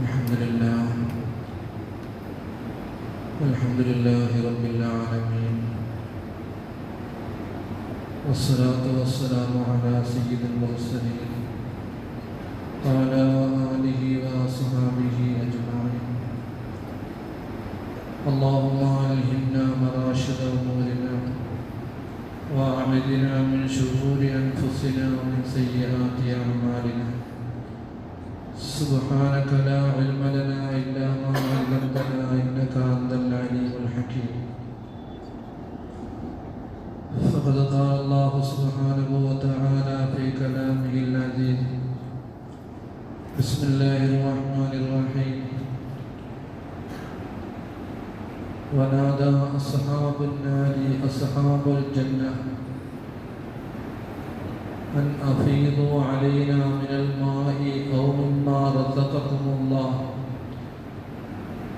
الحمد لله. الحمد لله رب العالمين. والصلاة والسلام على سيد المرسلين. وعلى آله وأصحابه أجمعين. اللهم ألهمنا مراشد أمورنا. وأعمدنا من شرور أنفسنا ومن سيئات أعمالنا. سبحانك لا علم لنا إلا ما علمتنا إنك أنت العليم الحكيم. فقد قال الله سبحانه وتعالى في كلامه العزيز. بسم الله الرحمن الرحيم. ونادى أصحاب النار أصحاب الجنة أن أفيضوا علينا من الماء أو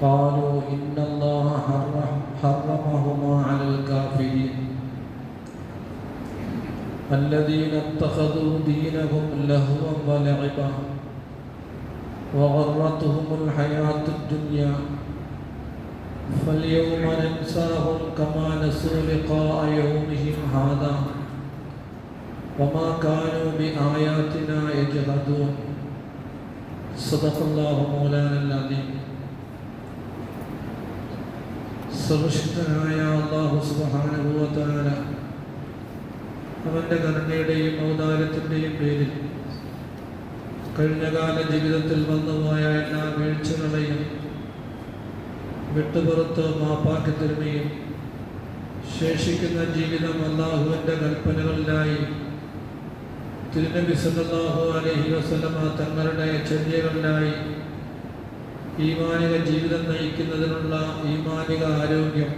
قالوا إن الله حرم حرمهما على الكافرين. الذين اتخذوا دينهم لهوا ولعبا وغرتهم الحياة الدنيا. فاليوم ننساهم كما نسوا لقاء يومهم هذا وما كانوا بآياتنا يجحدون. صدق الله مولانا. സർവശക്തനായ അള്ളാഹു സുബാനുഭവത്താല അവന്റെ കരുണയുടെയും ഔദാര്യത്തിന്റെയും പേരിൽ കഴിഞ്ഞകാല ജീവിതത്തിൽ വന്നുപോയ എല്ലാ വീഴ്ചകളെയും വിട്ടുപുറത്ത് മാപ്പാക്കി തരുകയും ശേഷിക്കുന്ന ജീവിതം അള്ളാഹുവിന്റെ കൽപ്പനകളിലായി തിരുനബി സല്ലാഹു അലൈഹി വസല്ലമ തങ്ങളുടെ ചര്യകളിലായി ഈമാനിക ജീവിതം നയിക്കുന്നതിനുള്ള ഈമാനിക ആരോഗ്യം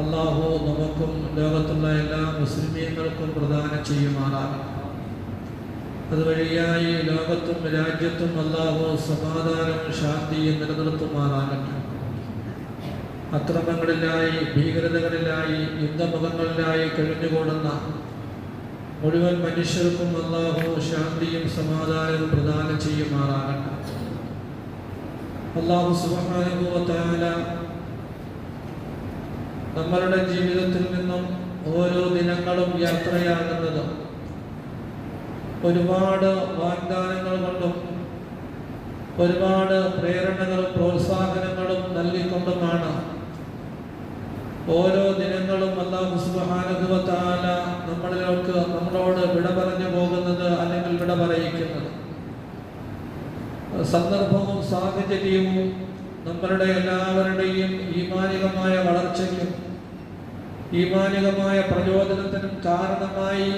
അള്ളാഹു നമുക്കും ലോകത്തുള്ള എല്ലാ മുസ്ലിമീങ്ങൾക്കും പ്രദാനം ചെയ്യുമാറാകും അതുവഴിയായി ലോകത്തും രാജ്യത്തും അള്ളാഹു സമാധാനവും ശാന്തിയും നിലനിർത്തുമാറാകട്ടെ. അക്രമങ്ങളിലായി ഭീകരതകളിലായി യുദ്ധമുഖങ്ങളിലായി കഴിഞ്ഞുകൂടുന്ന മുഴുവൻ മനുഷ്യർക്കും അള്ളാഹു ശാന്തിയും സമാധാനവും പ്രദാനം ചെയ്യുമാറാകട്ടെ. അള്ളാഹു സുബാനുഭവത്താല നമ്മളുടെ ജീവിതത്തിൽ നിന്നും ഓരോ ദിനങ്ങളും യാത്രയാകുന്നത് ഒരുപാട് വാഗ്ദാനങ്ങൾ കൊണ്ടും ഒരുപാട് പ്രേരണകളും പ്രോത്സാഹനങ്ങളും നൽകിക്കൊണ്ടുമാണ് ഓരോ ദിനങ്ങളും അള്ളാഹു സുബാനുഭവത്താല നമ്മളിലേക്ക് നമ്മളോട് വിട പറഞ്ഞു പോകുന്നത് അല്ലെങ്കിൽ വിട പറയിക്കുന്നത്. സന്ദർഭവും സാഹചര്യവും നമ്മളുടെ എല്ലാവരുടെയും ഈമാനികമായ വളർച്ചയ്ക്കും ഈമാനികമായ പ്രചോദനത്തിനും കാരണമായി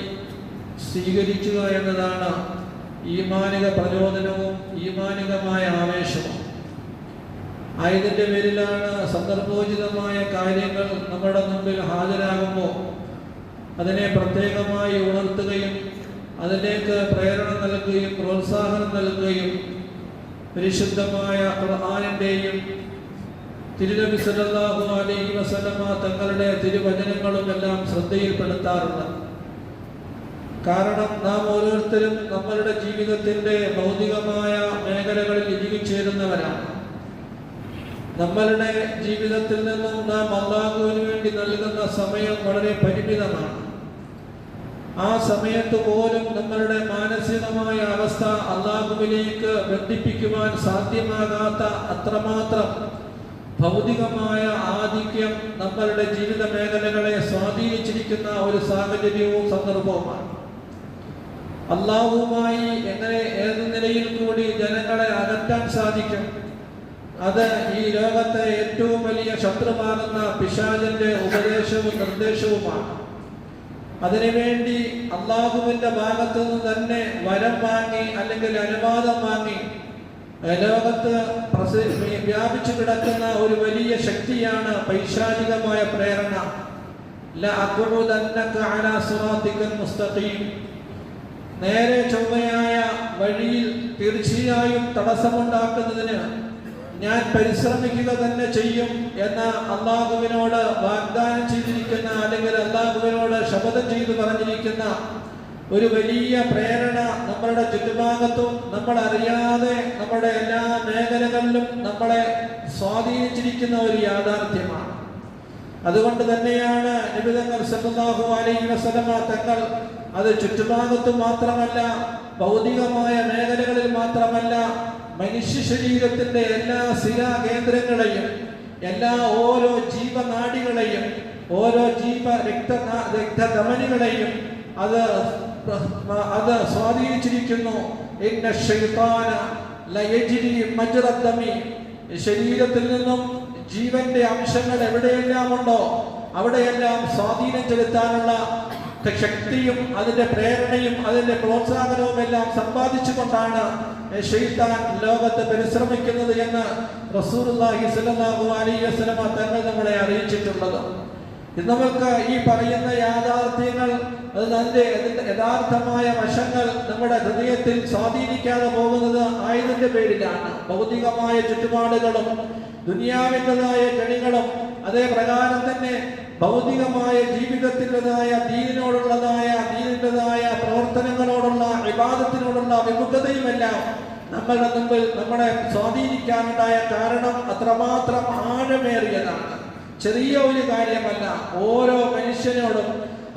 സ്വീകരിക്കുക എന്നതാണ് ഈമാനിക പ്രചോദനവും ഈമാനികമായ ആവേശവും. ആയതിന്റെ പേരിലാണ് സന്ദർഭോചിതമായ കാര്യങ്ങൾ നമ്മുടെ മുമ്പിൽ ഹാജരാകുമ്പോൾ അതിനെ പ്രത്യേകമായി ഉണർത്തുകയും അതിലേക്ക് പ്രേരണ നൽകുകയും പ്രോത്സാഹനം നൽകുകയും പരിശുദ്ധമായ ഖുർആാനിന്റെയും തിരുനബി സല്ലല്ലാഹു അലൈഹി വസല്ലമ തങ്ങളുടെ തിരുവചനങ്ങളും എല്ലാം ശ്രദ്ധയിൽപ്പെടുത്താറുണ്ട്. കാരണം നാം ഓരോരുത്തരും നമ്മളുടെ ജീവിതത്തിന്റെ ഭൗതികമായ മേഖലകളിൽ ഇഴുകിച്ചേരുന്നവരാണ് നമ്മളുടെ ജീവിതത്തിൽ നിന്നും നാം അള്ളാഹുവിന് വേണ്ടി നൽകുന്ന സമയം വളരെ പരിമിതമാണ്. ആ സമയത്ത് പോലും നമ്മളുടെ മാനസികമായ അവസ്ഥ അള്ളാഹുവിലേക്ക് ബന്ധിപ്പിക്കുവാൻ സാധ്യമാകാത്ത അത്രമാത്രം ഭൗതികമായ ആധിക്യം നമ്മളുടെ ജീവിത മേഖലകളെ സ്വാധീനിച്ചിരിക്കുന്ന ഒരു സാഹചര്യവും സന്ദർഭവുമാണ്. അള്ളാഹുവുമായി എങ്ങനെ ഏത് നിലയിൽ കൂടി ജനങ്ങളെ അകറ്റാൻ സാധിക്കും? അത് ഈ ലോകത്തെ ഏറ്റവും വലിയ ശത്രുവാകുന്ന പിശാചന്റെ ഉപദേശവും നിർദ്ദേശവുമാണ്. അതിനുവേണ്ടി അള്ളാഹുവിന്റെ ഭാഗത്തു നിന്ന് തന്നെ വരം വാങ്ങി അല്ലെങ്കിൽ അനുവാദം വാങ്ങി ലോകത്ത് വ്യാപിച്ചു കിടക്കുന്ന ഒരു വലിയ ശക്തിയാണ് പൈശാചികമായ പ്രേരണ. നേരെ ചൊവ്വയായ വഴിയിൽ തീർച്ചയായും തടസ്സമുണ്ടാക്കുന്നതിന് ഞാൻ പരിശ്രമിക്കുക തന്നെ ചെയ്യും എന്ന അള്ളാഹുവിനോട് വാഗ്ദാനം ചെയ്തിരിക്കുന്ന അല്ലെങ്കിൽ അള്ളാഹുവിനോട് ശപഥം ചെയ്തു പറഞ്ഞിരിക്കുന്ന ഒരു വലിയ പ്രേരണ നമ്മളുടെ ചുറ്റുഭാഗത്തും നമ്മൾ അറിയാതെ നമ്മുടെ എല്ലാ മേഖലകളിലും നമ്മളെ സ്വാധീനിച്ചിരിക്കുന്ന ഒരു യാഥാർത്ഥ്യമാണ്. അതുകൊണ്ട് തന്നെയാണ് നിബിതങ്ങൾ സല്ലാഹു അലൈഹി വസലമ തങ്ങൾ അത് ചുറ്റുഭാഗത്തും മാത്രമല്ല ഭൗതികമായ മേഖലകളിൽ മാത്രമല്ല മനുഷ്യ ശരീരത്തിന്റെ എല്ലാ ശിലാകേന്ദ്രങ്ങളെയും എല്ലാ ഓരോ ജീവനാടികളെയും ഓരോ ജീവ രക്ത രക്തധമനികളെയും അത് അത് സ്വാധീനിച്ചിരിക്കുന്നു. ശരീരത്തിൽ നിന്നും ജീവന്റെ അംശങ്ങൾ എവിടെയെല്ലാം ഉണ്ടോ അവിടെയെല്ലാം സ്വാധീനം ചെലുത്താനുള്ള ശക്തിയും അതിന്റെ പ്രേരണയും അതിന്റെ പ്രോത്സാഹനവും എല്ലാം സമ്പാദിച്ചുകൊണ്ടാണ് ഷെയ്ത്താൻ ലോകത്ത് പരിശ്രമിക്കുന്നത് എന്ന് റസൂലുള്ളാഹി സ്വല്ലല്ലാഹു അലൈഹി വസല്ലമ തങ്ങൾ നമ്മളെ അറിയിച്ചിട്ടുള്ളത്. നമുക്ക് ഈ പറയുന്ന യാഥാർത്ഥ്യങ്ങൾ അത് അതിന്റെ യഥാർത്ഥമായ വശങ്ങൾ നമ്മുടെ ഹൃദയത്തിൽ സ്വാധീനിക്കാതെ പോകുന്നത് ആയതിന്റെ പേരിലാണ്. ഭൗതികമായ ചുറ്റുപാടുകളും ദുനിയാവിന്റെതായ കണികളും അതേ പ്രകാരം തന്നെ ഭൗതികമായ ജീവിതത്തിന്റെതായ ദീനിനോടുള്ളതായ ദീനിന്റെതായ പ്രവർത്തനങ്ങളോടുള്ള വിവാദത്തിനോടുള്ള വിമുഖതയുമെല്ലാം നമ്മളുടെ മുമ്പിൽ നമ്മളെ സ്വാധീനിക്കാനുണ്ടായ കാരണം അത്രമാത്രം ആഴമേറിയതാണ്. ചെറിയ ഒരു കാര്യമല്ല ഓരോ മനുഷ്യനോടും.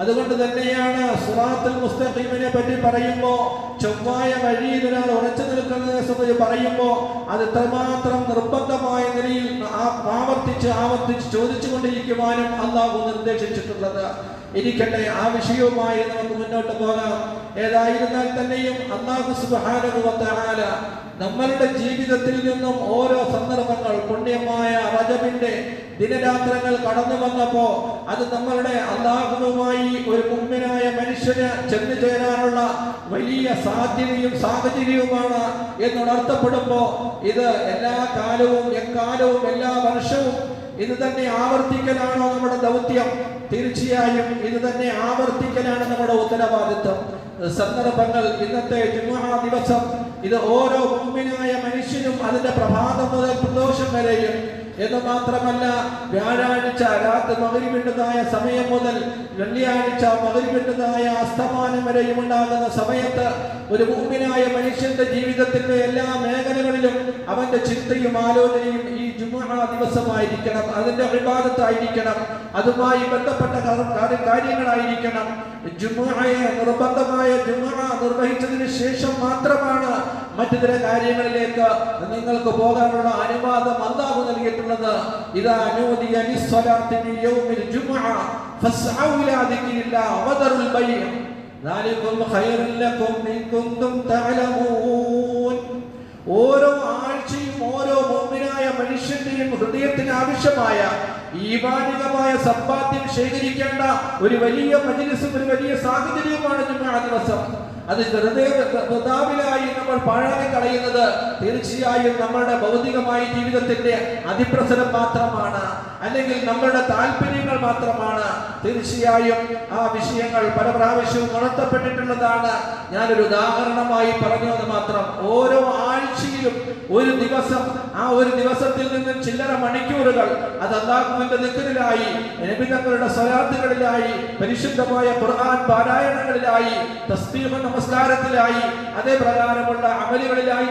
അതുകൊണ്ട് തന്നെയാണ് സുറാത്തുൽ മുസ്തഖീമിനെ പറ്റി പറയുമ്പോൾ ചൊവ്വായ വഴിയിൽ ഒരാൾ ഉറച്ചു നിൽക്കുന്നതിനെ സംബന്ധിച്ച് പറയുമ്പോൾ അത് എത്രമാത്രം നിർബന്ധമായ നിലയിൽ ആവർത്തിച്ച് ആവർത്തിച്ച് ചോദിച്ചു കൊണ്ടിരിക്കുവാനും അള്ളാഹു നിർദ്ദേശിച്ചിട്ടുള്ളത്. ഇരിക്കട്ടെ ആ വിഷയവുമായി നമുക്ക് മുന്നോട്ട് പോകാം. ഏതായിരുന്നാൽ തന്നെയും അള്ളാഹു തആല നമ്മളുടെ ജീവിതത്തിൽ നിന്നും ഓരോ സന്ദർഭങ്ങൾ പുണ്യമായ റജബിന്റെ ദിനരാത്രങ്ങൾ കടന്നു വന്നപ്പോ അത് നമ്മളുടെ അള്ളാഹുവുമായി ഒരു മുമ്പിനായ മനുഷ്യന് ചെന്നു ചേരാനുള്ള വലിയ സാധ്യതയും സാഹചര്യവുമാണ് എന്നുണർത്തപ്പെടുമ്പോ ഇത് എല്ലാ കാലവും എക്കാലവും എല്ലാ വർഷവും ഇത് തന്നെ ആവർത്തിക്കലാണോ നമ്മുടെ ദൗത്യം? തീർച്ചയായും ഇത് തന്നെ ആവർത്തിക്കലാണ് നമ്മുടെ ഉത്തരവാദിത്വം. സന്ദർഭങ്ങൾ ഇന്നത്തെ ജുമാ ദിവസം ഇത് ഓരോ മുമ്പിനായ മനുഷ്യനും അതിന്റെ പ്രഭാതം മുതൽ പ്രദോഷം വരെയും എന്ന് മാത്രമല്ല വ്യാഴാഴ്ച രാത്രി മകരിവിട്ടതായ സമയം മുതൽ വെള്ളിയാഴ്ച മകരിവിട്ടതായ അസ്തമാനം വരെയും ഉണ്ടാകുന്ന സമയത്ത് ഒരു ഭൂമിനായ മനുഷ്യന്റെ ജീവിതത്തിന്റെ എല്ലാ മേഖലകളിലും അവന്റെ ചിന്തയും ആലോചനയും ഈ ജുമുഅ ദിവസമായിരിക്കണം അതിന്റെ അഭിഭാഗത്തായിരിക്കണം അതുമായി ബന്ധപ്പെട്ട കാര്യങ്ങളായിരിക്കണം. ജുമാഹയെ നിർബന്ധമായ ജുമുഅ നിർവഹിച്ചതിന് ശേഷം മാത്രമാണ് മറ്റു ചില കാര്യങ്ങളിലേക്ക് നിങ്ങൾക്ക് പോകാനുള്ള അനുവാദം അല്ലാഹു നൽകിയിട്ടുള്ളത്. ഇത് അനുമതി യൗമിൽ ജുമുഅ. ഫസ്അഉ ഇലാ ദാലികും ലക്കും ഓരോ ആഴ്ചയും ഓരോ മോമിനായ മനുഷ്യന്റെയും ഹൃദയത്തിന് ആവശ്യമായ ഈമാനികമായ സമ്പാദ്യം ശേഖരിക്കേണ്ട ഒരു വലിയ മജിലിസും ഒരു വലിയ സാഹചര്യവുമാണ് ജുമാ ദിവസം. അത് വെറുതെ വൃതാവിലായി നമ്മൾ പാഴാക്കി കളയുന്നത് തീർച്ചയായും നമ്മളുടെ ഭൗതികമായ ജീവിതത്തിന്റെ അതിപ്രസരം മാത്രമാണ്. അല്ലെങ്കിൽ നമ്മളുടെ താല്പര്യങ്ങൾ മാത്രമാണ്. തീർച്ചയായും ആ വിഷയങ്ങൾ പല പ്രാവശ്യവും ഉണർത്തപ്പെട്ടിട്ടുള്ളതാണ്. ഞാനൊരു ഉദാഹരണമായി പറഞ്ഞത് മാത്രം. ഓരോ ആഴ്ചയിലും ഒരു ദിവസം ആ ഒരു ദിവസത്തിൽ നിന്നും ചില്ലറ മണിക്കൂറുകൾ അത് അള്ളാഹുവിന്റെ നിക്കലിലായി നബിതങ്ങളുടെ സ്വരാർത്ഥികളിലായി പരിശുദ്ധമായ ഖുർആൻ പാരായണങ്ങളിലായി തസ്ബീഹ് നമസ്കാരത്തിലായി അതേ പ്രകാരമുള്ള അമലുകളിലായി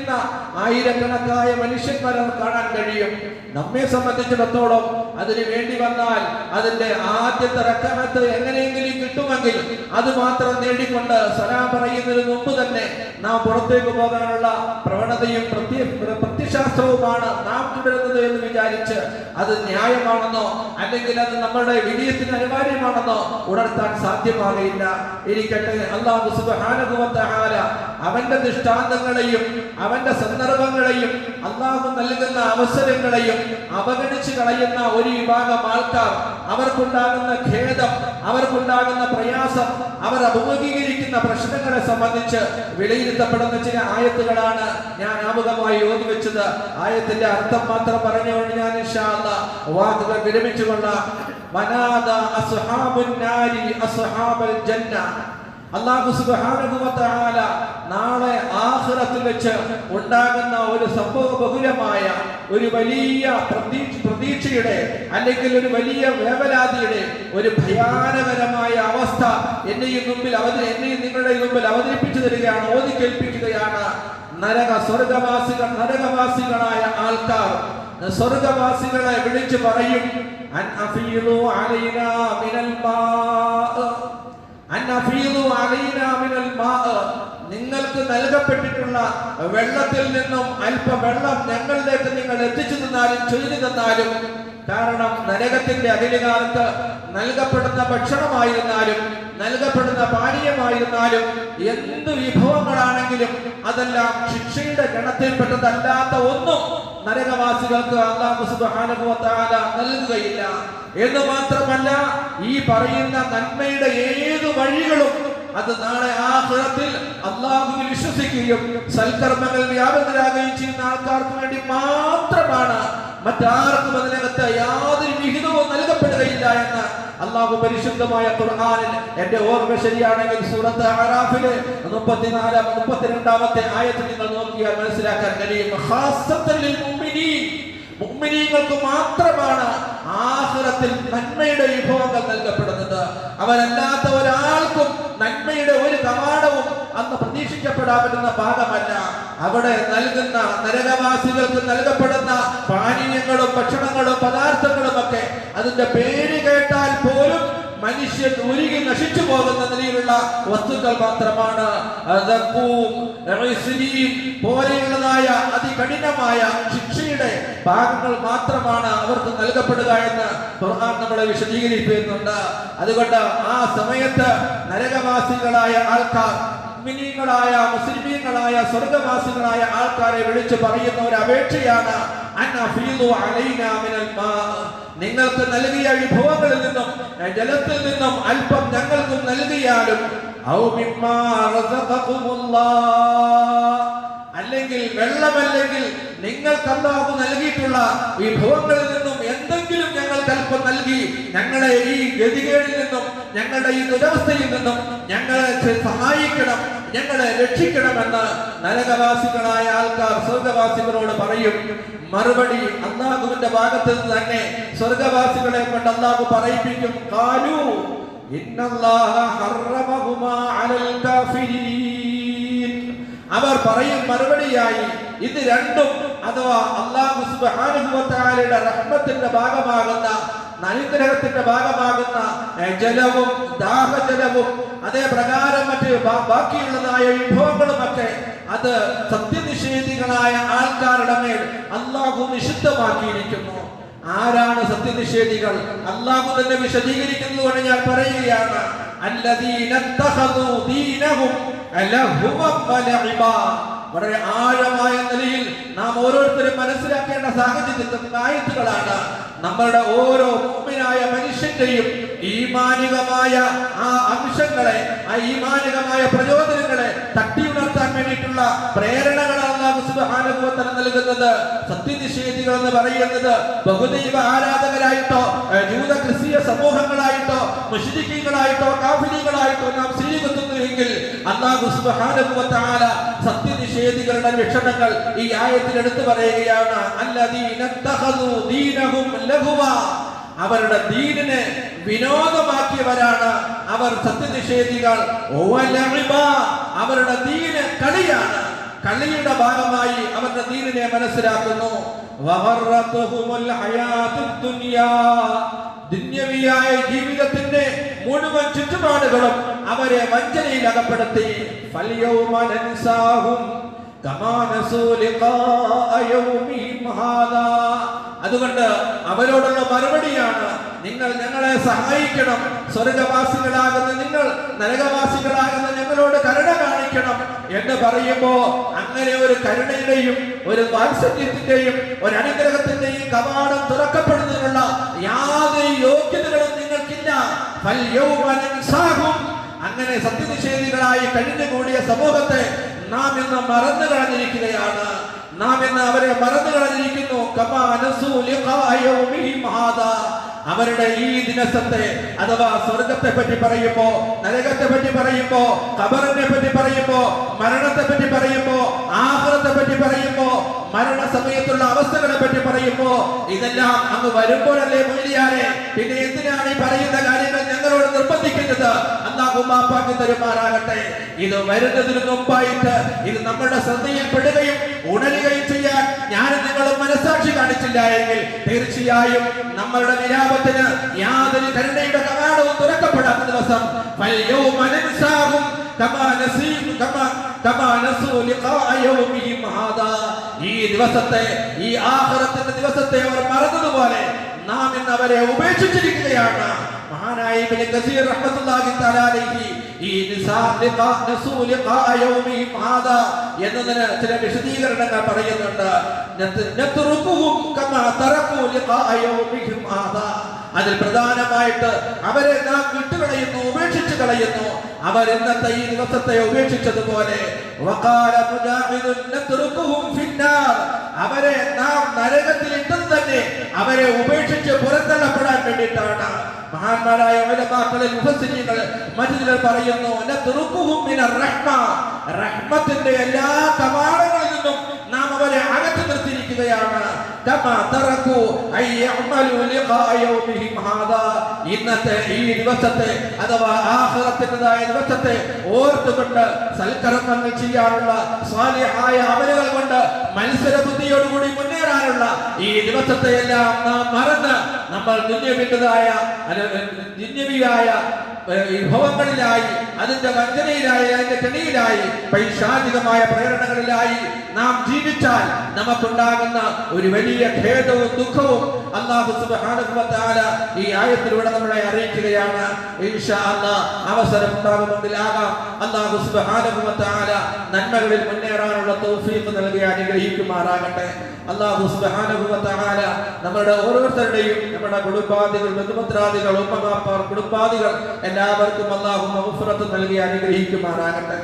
ചെലവഴിക്കുന്ന ആയിരക്കണക്കായ മനുഷ്യന്മാരെ കാണാൻ കഴിയും. നമ്മെ സംബന്ധിച്ചിടത്തോളം അതിന് വേണ്ടി വന്നാൽ അതിന്റെ ആദ്യത്തെ റക്കമത്ത് എങ്ങനെയെങ്കിലും കിട്ടുമെങ്കിൽ അത് മാത്രം നേടിക്കൊണ്ട് സലാം പറയുന്നതിന് മുമ്പ് തന്നെ നാം പുറത്തേക്ക് പോകാനുള്ള പ്രവണതയും പ്രത്യ പ്രത്യശാസ്ത്രവുമാണ് നാം തുടരുന്നത് എന്ന് വിചാരിച്ച് അത് ന്യായമാണെന്നോ അല്ലെങ്കിൽ അത് നമ്മുടെ വിജയത്തിന് അനിവാര്യമാണെന്നോ ഉണർത്താൻ സാധ്യമാകയില്ല. ഇരിക്കട്ടെ അള്ളാഹു സുബാനുഭവത്തെ അവന്റെ ദൃഷ്ടാന്തങ്ങളെയും അവന്റെ സന്ദർഭങ്ങളെയും അള്ളാഹു നൽകുന്ന അവസരങ്ങളെയും അവഗണിച്ചു കളയുന്ന ഒരു വിഭാഗം ആൾക്കാർ. അവർക്കുണ്ടാകുന്ന ഖേദം അവർക്കുണ്ടാകുന്ന പ്രയാസം അവർ അഭിമുഖീകരിക്കുന്ന പ്രശ്നങ്ങളെ സംബന്ധിച്ച് വിലയിരുത്തപ്പെടുന്ന ചില ആയത്തുകളാണ് ഞാൻ ആമുഖമായി ഓതി വെച്ചത്. ആയത്തിന്റെ അർത്ഥം മാത്രം പറഞ്ഞുകൊണ്ട് ഞാൻ അല്ലാഹ് വാക്കുകൾ വിരമിച്ചുകൊള്ളാം. വനാദ അസ്ഹാബുൻ നാരി അസ്ഹാബൽ ജന്ന. സുബ്ഹാനഹു വ നാളെ ആഹ്റത്തിൽ വെച്ച് ഉണ്ടാകുന്ന ഒരു സംഭവ ബഹുലമായ ഒരു വലിയ പ്രതീക്ഷ പ്രതീക്ഷയുടെ അല്ലെങ്കിൽ ഒരു വലിയ വേവലാതിയുടെ ഒരു ഭയാനകരമായ അവസ്ഥ എന്നെയും മുമ്പിൽ അവതരി എന്നെയും നിങ്ങളുടെ മുമ്പിൽ അവതരിപ്പിച്ചു തരികയാണ് ഓതി കേൾപ്പിക്കുകയാണ്. നരക സ്വർഗവാസികൾ നരകവാസികളായ ആൾക്കാർ സ്വർഗവാസികളെ വിളിച്ചു പറയും അൻ അലൈനാ മിനൽ മാ നിങ്ങൾക്ക് നൽകപ്പെട്ടിട്ടുള്ള വെള്ളത്തിൽ നിന്നും അല്പ വെള്ളം ഞങ്ങളിലേക്ക് നിങ്ങൾ എത്തിച്ചു തന്നാലും ചൊല്ലി തന്നാലും കാരണം നരകത്തിന്റെ അഖിലുകാർക്ക് നൽകപ്പെടുന്ന ഭക്ഷണമായിരുന്നാലും നൽകപ്പെടുന്ന പാനീയമായിരുന്നാലും എന്ത് വിഭവങ്ങളാണെങ്കിലും അതെല്ലാം ശിക്ഷയുടെ ഗണത്തിൽപ്പെട്ടതല്ലാത്ത ഒന്നും നരകവാസികൾക്ക് അള്ളാഹു തആല നൽകുകയില്ല. എന്ന് മാത്രമല്ല ഈ പറയുന്ന നന്മയുടെ ഏത് വഴികളും അത് നാളെ ആഖിറത്തിൽ അള്ളാഹുവിൽ വിശ്വസിക്കുകയും സൽക്കർമ്മങ്ങൾ വ്യാപകരാകുകയും ചെയ്യുന്ന ആൾക്കാർക്ക് വേണ്ടി മാത്രമാണ് മറ്റാർക്കും അതിനകത്ത് യാതൊരു വിഹിതവും നൽകപ്പെടുകയില്ല എന്ന് അള്ളാഹു പരിശുദ്ധമായ ഖുർആനിൽ എന്റെ ഓർമ്മ ശരിയാണെങ്കിൽ സൂറത്ത് അറാഫിൽ മുപ്പത്തിനാലാം മുപ്പത്തിരണ്ടാമത്തെ ആയത്ത് നിങ്ങൾ നോക്കിയാൽ മനസ്സിലാക്കാൻ കഴിയും. മുഅ്മിനീങ്ങൾക്ക് മാത്രമാണ് ആഖിറത്തിൽ നന്മയുടെ വിഭവങ്ങൾ നൽകപ്പെടുന്നത്. അവരല്ലാത്ത ഒരാൾക്കും നന്മയുടെ ഒരു കവാടവും അന്ന് പ്രതീക്ഷിക്കപ്പെടാൻ പറ്റുന്ന ഭാഗമല്ല. അവിടെ നൽകുന്ന നരകവാസികൾക്ക് നൽകപ്പെടുന്ന പാനീയങ്ങളും ഭക്ഷണങ്ങളും പദാർത്ഥങ്ങളും ഒക്കെ അതിന്റെ പേര് കേട്ടാൽ മനുഷ്യൻ ഉരുകി നശിച്ചു പോകുന്ന നിലയിലുള്ള വസ്തുക്കൾ മാത്രമാണ് പോലെയുള്ളതായ അതികഠിനമായ ശിക്ഷയുടെ ഭാഗങ്ങൾ മാത്രമാണ് അവർക്ക് നൽകപ്പെടുക എന്ന് ഖുർആൻ നമ്മളെ വിശദീകരിക്കുന്നുണ്ട് അതുകൊണ്ട് ആ സമയത്ത് നരകവാസികളായ ആൾക്കാർ ായ മുസ്ലിമീങ്ങളായ സ്വർഗവാസികളായ ആൾക്കാരെ വിളിച്ചു പറയുന്ന ഒരു അപേക്ഷയാണ് അന്ന ഫീലു അലൈനാ മിനൽ മാ. നിങ്ങൾക്ക് നൽകിയ വിഭവങ്ങളിൽ നിന്നും ജലത്തിൽ നിന്നും അല്പം ഞങ്ങൾക്കും നൽകിയാലും. അല്ലെങ്കിൽ വെള്ളമല്ലെങ്കിൽ നിങ്ങൾക്ക് അല്ലാഹു നൽകിയിട്ടുള്ള വിഭവങ്ങളിൽ നിന്നും എന്തെങ്കിലും ഞങ്ങൾക്ക് അല്പം നൽകി ഞങ്ങളെ ഈ ഗതികേടിൽ നിന്നും ഞങ്ങളുടെ ഈ ദുരവസ്ഥയിൽ നിന്നും ഞങ്ങളെ സഹായിക്കണം ഞങ്ങളെ രക്ഷിക്കണമെന്ന് നരകവാസികളായ ആൾക്കാർ സ്വർഗവാസികളോട് പറയും. മറുപടി അള്ളാഹുവിന്റെ ഭാഗത്ത് നിന്ന് തന്നെ സ്വർഗവാസികളെ കൊണ്ട് അള്ളാഹു പറയിപ്പിക്കും. കാലു അവർ പറയും മറുപടിയായി ഇത് രണ്ടും അഥവാ അള്ളാഹു വ റഹ്മത്തിന്റെ ഭാഗമാകുന്ന നനുഗ്രഹത്തിന്റെ ഭാഗമാകുന്ന ജലവും ദാഹജലവും അതേ പ്രകാരം മറ്റ് ബാക്കിയുള്ളതായ വിഭവങ്ങളുമൊക്കെ അത് സത്യനിഷേധികളായ ആൾക്കാരുടെ മേൽ അള്ളാഹു നിഷിദ്ധമാക്കിയിരിക്കുന്നു. ആരാണ് സത്യനിഷേധികൾ? അള്ളാഹു തന്നെ വിശദീകരിക്കുന്നതുകൊണ്ട് ഞാൻ പറയുകയാണ്. അല്ലദീന ഇത്തഖദൂ ദീനഹും അലഹുവ വലഇബാ. വളരെ ആഴമായ നിലയിൽ നാം ഓരോരുത്തരും മനസ്സിലാക്കേണ്ട സാഹചര്യത്തിൽ ആയത്തുകളാണ് നമ്മളുടെ ഓരോ മുമ്പിനായ മനുഷ്യന്റെയും ഈമാനികമായ ആ അംശങ്ങളെ ആ ഈമാനികമായ പ്രചോദനങ്ങളെ തട്ടിയുണർത്താൻ വേണ്ടിയിട്ടുള്ള പ്രേരണകളാണ് സുബ്ഹാനഹു നൽകുന്നത് സത്യനിഷേധികൾ എന്ന് പറയുന്നത് ബഹുദൈവ ആരാധകരായിട്ടോ ജൂത ക്രിസ്തീയ സമൂഹങ്ങളായിട്ടോ മുശ്രിക്കീങ്ങളായിട്ടോ കാഫിലികളായിട്ടോ നാം സ്വീകരിക്കുന്നുവെങ്കിൽ തആല സത്യനിഷേധികളുടെ ലക്ഷണങ്ങൾ ഈ ആയത്തിൽ എടുത്തു പറയുകയാണ് അവരുടെ ദീനിനെ വിനോദമാക്കിയവരാണ് അവർ സത്യനിഷേധികൾ. അവരുടെ ദീന് കളിയാണ് കളിയുടെ ഭാഗമായി അവരുടെ ദീനിനെ മനസ്സിലാക്കുന്നു. ദുന്യവിയായ ജീവിതത്തിന്റെ മുഴുവൻ ചുറ്റുപാടുകളും അവരെ വഞ്ചനയിൽ അകപ്പെടുത്തി ഫൽയൗമ അതുകൊണ്ട് അവരോടുള്ള മറുപടിയാണ് നിങ്ങൾ ഞങ്ങളെ സഹായിക്കണം. സ്വർഗവാസികളാകുന്ന നിങ്ങൾ നരകവാസികളാകുന്ന ഞങ്ങളോട് കരുണ കാണിക്കണം എന്ന് പറയുമ്പോ അങ്ങനെ ഒരു കരുണയുടെയും ഒരു വാത്സല്യത്തിന്റെയും ഒരു അനുഗ്രഹത്തിന്റെയും കവാടം തുറക്കപ്പെടുന്നതിനുള്ള യാതൊരു യോഗ്യതകളും നിങ്ങൾക്കില്ല. അങ്ങനെ സത്യനിഷേധികളായി കഴിഞ്ഞുകൂടിയ സമൂഹത്തെ നാം ഇന്ന് മറന്നു കളഞ്ഞിരിക്കുകയാണ് നാം ഇന്ന് അവരെ മറന്നു കളഞ്ഞിരിക്കുന്നു. അവരുടെ ഈ ദിവസത്തെ അഥവാ സ്വർഗത്തെ പറ്റി പറയുമ്പോ നരകത്തെ പറ്റി പറയുമ്പോ കബറിനെ പറ്റി പറയുമ്പോ മരണത്തെ പറ്റി പറയുമ്പോ ആഹ്ലത്തെ പറ്റി പറയുമ്പോ മരണ സമയത്തുള്ള അവസ്ഥകളെ പറ്റി പറയുമ്പോ ഇതെല്ലാം അങ്ങ് വരുമ്പോഴല്ലേ മൂല്യാലെ പിന്നെ എന്തിനാണ് ഈ പറയുന്ന കാര്യങ്ങൾ ഞങ്ങളോട് നിർബന്ധിക്കുന്നത് അന്നാഹു തരുമാറാകട്ടെ. ഇത് വരുന്നതിന് മുമ്പായിട്ട് ഇത് നമ്മുടെ ശ്രദ്ധയിൽപ്പെടുകയും ഉണരുകയും ചെയ്യാൻ ഞാൻ നിങ്ങളും മനസാക്ഷി കാണിച്ചില്ല എങ്കിൽ തീർച്ചയായും നമ്മളുടെ വിലാപത്തിന് യാതൊരു കരുണയുടെ കവാടവും തുറക്കപ്പെടാത്ത ദിവസം ഈ ദിവസത്തെ ഈ ആഖിറത്തിന്റെ ദിവസത്തെ അവർ മറന്നതുപോലെ നാം ഇന്ന് അവരെ ഉപേക്ഷിച്ചിരിക്കുകയാണ്. മഹാനായ കസീർ റഹ്മത്തുള്ളാഹി തആല അലൈഹി ഈ ചില വിശദീകരണങ്ങൾ പറയുന്നുണ്ട്. അതിൽ പ്രധാനമായിട്ട് അവരെ നാം വിട്ടുകളയുന്നു ഉപേക്ഷിച്ചു കളയുന്നു. അവർ ഇന്നത്തെ ഈ ദിവസത്തെ ഉപേക്ഷിച്ചതുപോലെ അവരെ നാം നരകത്തിൽ ഇട്ടത് തന്നെ അവരെ ഉപേക്ഷിച്ച് പുറത്തള്ളപ്പെടാൻ വേണ്ടിയിട്ടാണ്. മഹാന്മാരായ ഉലമാക്കളിൽ മുഫസ്സിരീങ്ങൾ മറ്റു ചിലർ പറയുന്നു റഹ്മത്തിന്റെ എല്ലാ കവാടങ്ങളിൽ നിന്നും നാം അവരെ അകറ്റി നിർത്തിയിരിക്കുകയാണ്. കമാ تركوا أن يعملوا لقاء يومهم هذا. ഇന്നത്തെ ഈ ദിവസത്തെ അഥവാ ആഹ്ലത്തിന്റെതായ ദിവസത്തെ ഓർത്തുകൊണ്ട് സൽക്കർമ്മങ്ങൾ ചെയ്യാനുള്ള സ്വാലിഹായ അമലുകൾ കൊണ്ട് മത്സര ബുദ്ധിയോടുകൂടി മുന്നേറാനുള്ള ഈ ദിവസത്തെ എല്ലാം നാം മറന്ന് നമ്മൾ ദുന്യവിന്റെതായ ദുന്യവിയായ വിഭവങ്ങളിലായി അതിന്റെ വഞ്ചനയിലായി അതിന്റെ കെണിയിലായി പൈശാചികമായ പ്രേരണകളിലായി നാം ജീവിച്ചാൽ നമുക്കുണ്ടാകുന്ന ഒരു വലിയ ഖേദവും ദുഃഖവും അള്ളാഹു തആല ഈ ആയത്തിലൂടെ നമ്മളെ അറിയിക്കുകയാണ്. അവസരം ഉണ്ടാകുമെങ്കിലാകാം അള്ളാഹു സുബ്ഹാനഹു വ തആല നന്മകളിൽ മുന്നേറാനുള്ള തൗഫീഖ് നൽകി അനുഗ്രഹിക്കുമാറാകട്ടെ. അള്ളാഹു തആല നമ്മുടെ ഓരോരുത്തരുടെയും നമ്മുടെ കുടുംബാദികൾ ബന്ധുപത്രാദികൾ ഉമ്മമാപ്പാർ കുടുംബാദികൾ എല്ലാവർക്കും അള്ളാഹു മഗ്ഫിറത്ത് നൽകി അനുഗ്രഹിക്കുമാറാകട്ടെ.